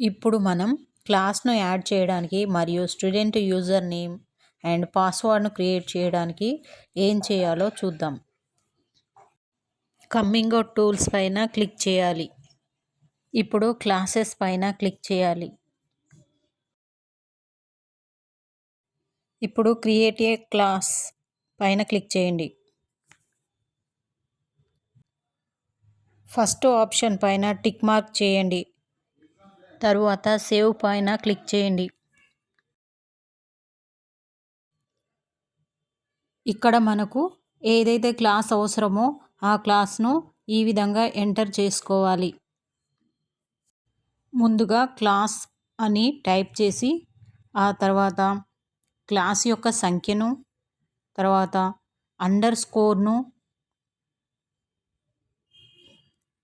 ఇప్పుడు మనం క్లాస్ను యాడ్ చేయడానికి మరియు స్టూడెంట్ యూజర్ నేమ్ అండ్ పాస్వర్డ్ను క్రియేట్ చేయడానికి ఏం చేయాలో చూద్దాం. కమ్మింగ్ అవుట్ టూల్స్ పైన క్లిక్ చేయాలి. ఇప్పుడు క్లాసెస్ పైన క్లిక్ చేయాలి. ఇప్పుడు క్రియేట్ ఏ క్లాస్ పైన క్లిక్ చేయండి. ఫస్ట్ ఆప్షన్ పైన టిక్ మార్క్ చేయండి. తరువాత సేవ్ పైన క్లిక్ చేయండి. ఇక్కడ మనకు ఏదైతే క్లాస్ అవసరమో ఆ క్లాస్ను ఈ విధంగా ఎంటర్ చేసుకోవాలి. ముందుగా క్లాస్ అని టైప్ చేసి ఆ తర్వాత క్లాస్ యొక్క సంఖ్యను తర్వాత అండర్ స్కోర్ను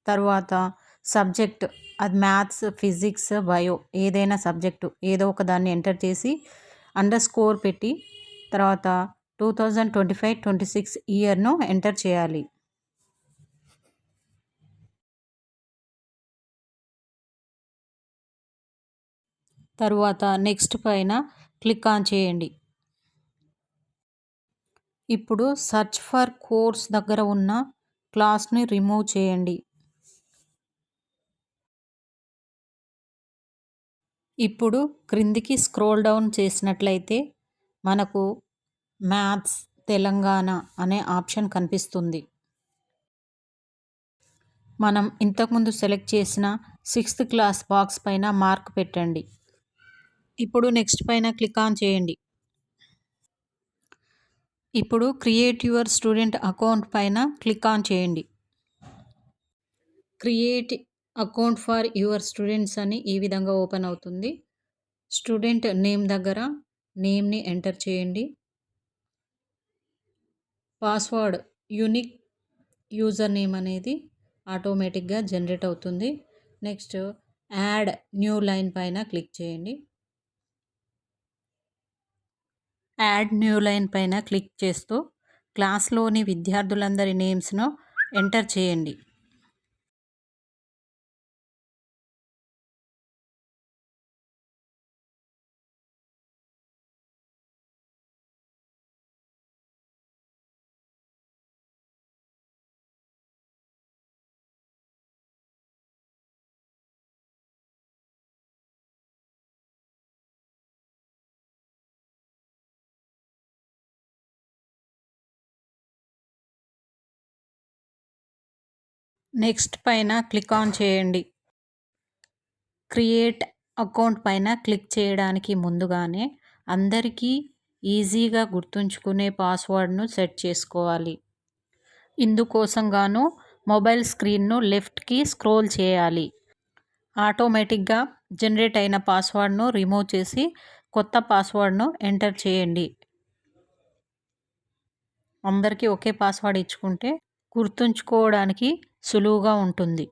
తర్వాత సబ్జెక్ట్ అది మ్యాథ్స్ ఫిజిక్స్ బయో ఏదైనా సబ్జెక్టు ఏదో ఒక దాన్ని ఎంటర్ చేసి అండర్ స్కోర్ పెట్టి తర్వాత two thousand twenty five twenty six ఇయర్ను enter చేయాలి. తరువాత నెక్స్ట్ పైన క్లిక్ ఆన్ చేయండి. ఇప్పుడు సర్చ్ ఫర్ కోర్స్ దగ్గర ఉన్న క్లాస్ని రిమూవ్ చేయండి. ఇప్పుడు క్రిందికి స్క్రోల్ డౌన్ చేసినట్లయితే మనకు మ్యాథ్స్ తెలంగాణ అనే ఆప్షన్ కనిపిస్తుంది. మనం ఇంతకుముందు సెలెక్ట్ చేసిన సిక్స్త్ క్లాస్ బాక్స్ పైన మార్క్ పెట్టండి. ఇప్పుడు నెక్స్ట్ పైన క్లిక్ ఆన్ చేయండి. ఇప్పుడు క్రియేట్ యువర్ స్టూడెంట్ అకౌంట్ పైన క్లిక్ ఆన్ చేయండి. Create account for your students అని ఈ విధంగా ఓపెన్ అవుతుంది. స్టూడెంట్ నేమ్ దగ్గర నేమ్ని ఎంటర్ చేయండి. పాస్వర్డ్ యూనిక్ యూజర్ నేమ్ అనేది ఆటోమేటిక్గా జనరేట్ అవుతుంది. నెక్స్ట్ యాడ్ న్యూ లైన్ పైన క్లిక్ చేయండి. యాడ్ న్యూ లైన్ పైన క్లిక్ చేస్తూ క్లాస్లోని విద్యార్థులందరి నేమ్స్ను ఎంటర్ చేయండి. నెక్స్ట్ పైన క్లిక్ ఆన్ చేయండి. క్రియేట్ అకౌంట్ పైన క్లిక్ చేయడానికి ముందుగానే అందరికీ ఈజీగా గుర్తుంచుకునే పాస్వర్డ్ను సెట్ చేసుకోవాలి. ఇందుకోసం గాను మొబైల్ స్క్రీన్ను లెఫ్ట్కి స్క్రోల్ చేయాలి. ఆటోమేటిక్గా జనరేట్ అయిన పాస్వర్డ్ను రిమూవ్ చేసి కొత్త పాస్వర్డ్ను ఎంటర్ చేయండి. అందరికీ ఒకే పాస్వర్డ్ ఇచ్చుకుంటే గుర్తుంచుకోవడానికి సులువుగా ఉంటుంది.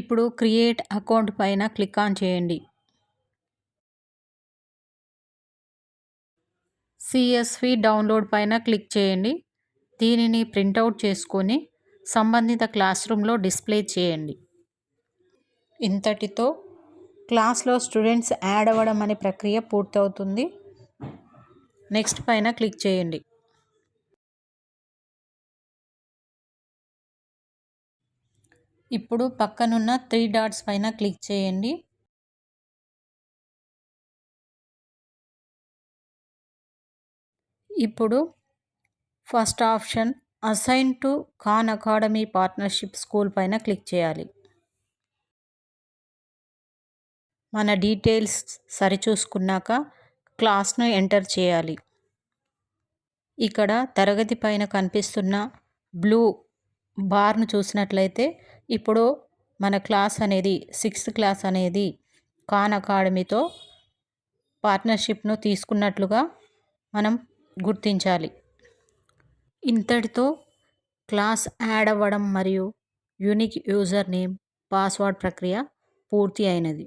ఇప్పుడు క్రియేట్ అకౌంట్ పైన క్లిక్ ఆన్ చేయండి. సిఎస్వి డౌన్లోడ్ పైన క్లిక్ చేయండి. దీనిని ప్రింటౌట్ చేసుకొని సంబంధిత క్లాస్ రూమ్లో డిస్ప్లే చేయండి. ఇంతటితో క్లాస్లో స్టూడెంట్స్ యాడ్ అవ్వడం అనే ప్రక్రియ పూర్తవుతుంది. నెక్స్ట్ పైన క్లిక్ చేయండి. ఇప్పుడు పక్కనున్న త్రీ డాట్స్ పైన క్లిక్ చేయండి. ఇప్పుడు first option assign to Khan Academy partnership school పైన క్లిక్ చేయాలి. మన డీటెయిల్స్ సరిచూసుకున్నాక క్లాస్ను ఎంటర్ చేయాలి. ఇక్కడ తరగతి పైన కనిపిస్తున్న బ్లూ బార్ను చూసినట్లయితే ఇప్పుడు మన క్లాస్ అనేది సిక్స్త్ క్లాస్ అనేది ఖాన్ అకాడమీతో పార్ట్నర్షిప్ను తీసుకున్నట్లుగా మనం గుర్తించాలి. ఇంతటితో క్లాస్ యాడ్ అవ్వడం మరియు యూనిక్ యూజర్ నేమ్ పాస్వర్డ్ ప్రక్రియ పూర్తి అయినది.